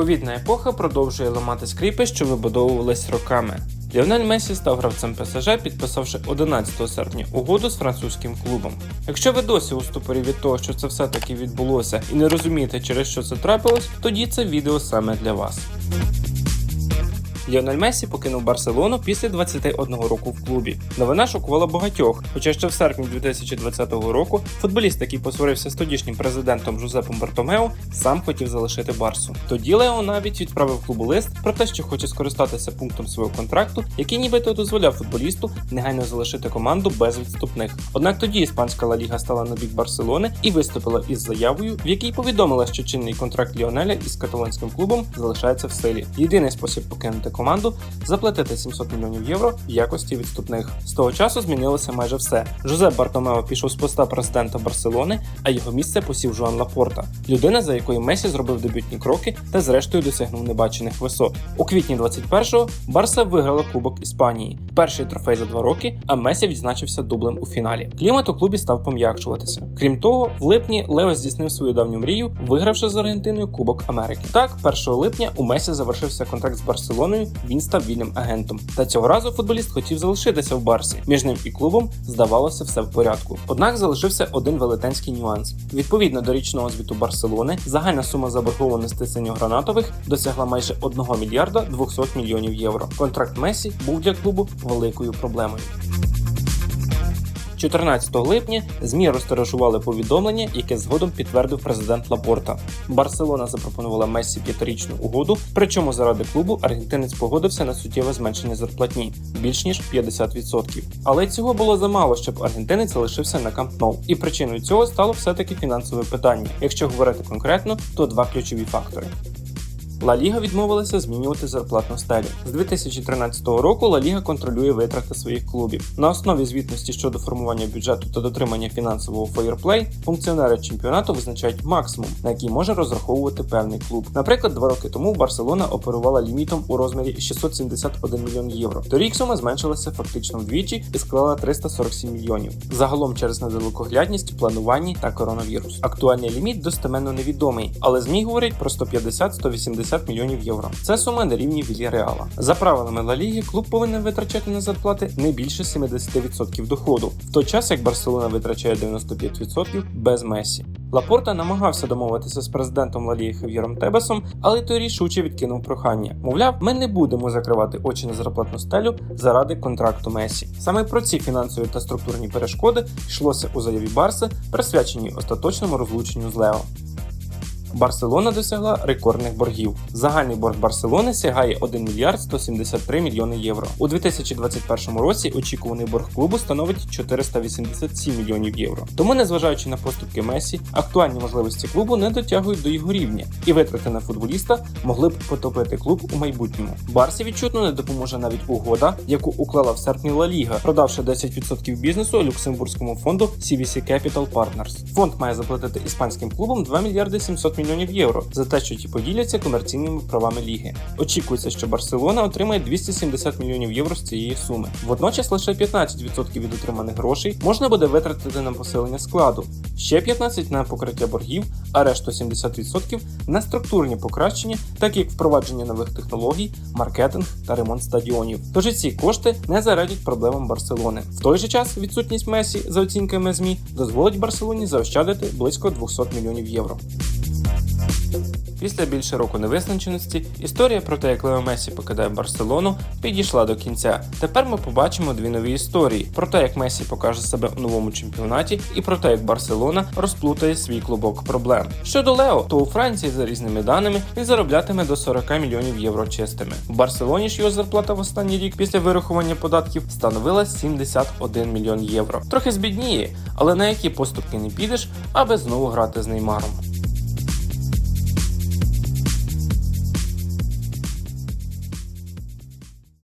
Ковідна епоха продовжує ламати скріпи, що вибудовувались роками. Ліонель Месі став гравцем ПСЖ, підписавши 11 серпня угоду з французьким клубом. Якщо ви досі у ступорі від того, що це все таки відбулося, і не розумієте, через що це трапилось, тоді це відео саме для вас. Ліонель Месі покинув Барселону після 21 року в клубі. Новина шокувала багатьох, хоча ще в серпні 2020 року футболіст, який посварився з тодішнім президентом Жозепом Бартомео, сам хотів залишити Барсу. Тоді Лео навіть відправив клубу лист про те, що хоче скористатися пунктом свого контракту, який нібито дозволяв футболісту негайно залишити команду без відступних. Однак тоді іспанська Ла Ліга стала на бік Барселони і виступила із заявою, в якій повідомила, що чинний контракт Ліонеля із каталонським клубом залишається в силі. Єдиний спосіб покинути команду заплатити 700 мільйонів євро в якості відступних. З того часу змінилося майже все. Жозеп Бартомео пішов з поста президента Барселони, а його місце посів Жуан Лапорта, людина, за якою Месі зробив дебютні кроки та зрештою досягнув небачених висот. У квітні 21-го Барса виграла Кубок Іспанії, перший трофей за два роки, а Месі відзначився дублем у фіналі. Клімат у клубі став пом'якшуватися. Крім того, в липні Лео здійснив свою давню мрію, вигравши з Аргентиною Кубок Америки. Так, 1 липня у Месі завершився контракт з Барселоною. Він став вільним агентом. Та цього разу футболіст хотів залишитися в Барсі. Між ним і клубом здавалося все в порядку. Однак залишився один велетенський нюанс. Відповідно до річного звіту Барселони, загальна сума заборгованості синьогранатових досягла майже 1 мільярда 200 мільйонів євро. Контракт Месі був для клубу великою проблемою. 14 липня ЗМІ розтиражували повідомлення, яке згодом підтвердив президент Лапорта. Барселона запропонувала Мессі п'ятирічну угоду, причому заради клубу аргентинець погодився на суттєве зменшення зарплатні більш ніж 50%. Але цього було замало, щоб аргентинець залишився на Камп Ноу. І причиною цього стало все-таки фінансове питання. Якщо говорити конкретно, то два ключові фактори. Ла Ліга відмовилася змінювати зарплатну стелю. З 2013 року Ла Ліга контролює витрати своїх клубів. На основі звітності щодо формування бюджету та дотримання фінансового фейерплей функціонери чемпіонату визначають максимум, на який може розраховувати певний клуб. Наприклад, два роки тому Барселона оперувала лімітом у розмірі 671 мільйон євро. Торік сума зменшилася фактично вдвічі і склала 347 мільйонів. Загалом через недалекоглядність, плануванні та коронавірус. Актуальний ліміт достеменно невідомий, але ЗМІ говорять про 150-180 мільйонів євро. Це сума на рівні Вільяреала. За правилами Ла Ліги, клуб повинен витрачати на зарплати не більше 70% доходу, в той час як Барселона витрачає 95% без Месі. Лапорта намагався домовитися з президентом Ла Ліги Хав'єром Тебесом, але той рішуче відкинув прохання. Мовляв, ми не будемо закривати очі на зарплатну стелю заради контракту Месі. Саме про ці фінансові та структурні перешкоди йшлося у заяві Барси, присвяченій остаточному розлученню з Лео. Барселона досягла рекордних боргів. Загальний борг Барселони сягає 1 мільярд 173 мільйони євро. У 2021 році очікуваний борг клубу становить 487 мільйонів євро. Тому, незважаючи на поступки Месі, актуальні можливості клубу не дотягують до його рівня, і витрати на футболіста могли б потопити клуб у майбутньому. Барсі відчутно не допоможе навіть угода, яку уклала в серпні Ла Ліга, продавши 10% бізнесу люксембурзькому фонду CVC Capital Partners. Фонд має заплатити іспанським клубам 2 мільярди 700 мільйонів євро за те, що ті поділяться комерційними правами ліги. Очікується, що Барселона отримає 270 мільйонів євро з цієї суми. Водночас лише 15% від отриманих грошей можна буде витратити на посилення складу, ще 15% на покриття боргів, а решту 70% на структурні покращення, так як впровадження нових технологій, маркетинг та ремонт стадіонів. Тож і ці кошти не зарадять проблемам Барселони. В той же час відсутність Месі за оцінками ЗМІ дозволить Барселоні заощадити близько 200 мільйонів євро. Після більше року невизначеності історія про те, як Лео Месі покидає Барселону, підійшла до кінця. Тепер ми побачимо дві нові історії: про те, як Месі покаже себе у новому чемпіонаті, і про те, як Барселона розплутає свій клубок проблем. Щодо Лео, то у Франції, за різними даними, він зароблятиме до 40 мільйонів євро чистими. В Барселоні ж його зарплата в останній рік після вирахування податків становила 71 мільйон євро. Трохи збідніє, але на які поступки не підеш, аби знову грати з Неймаром.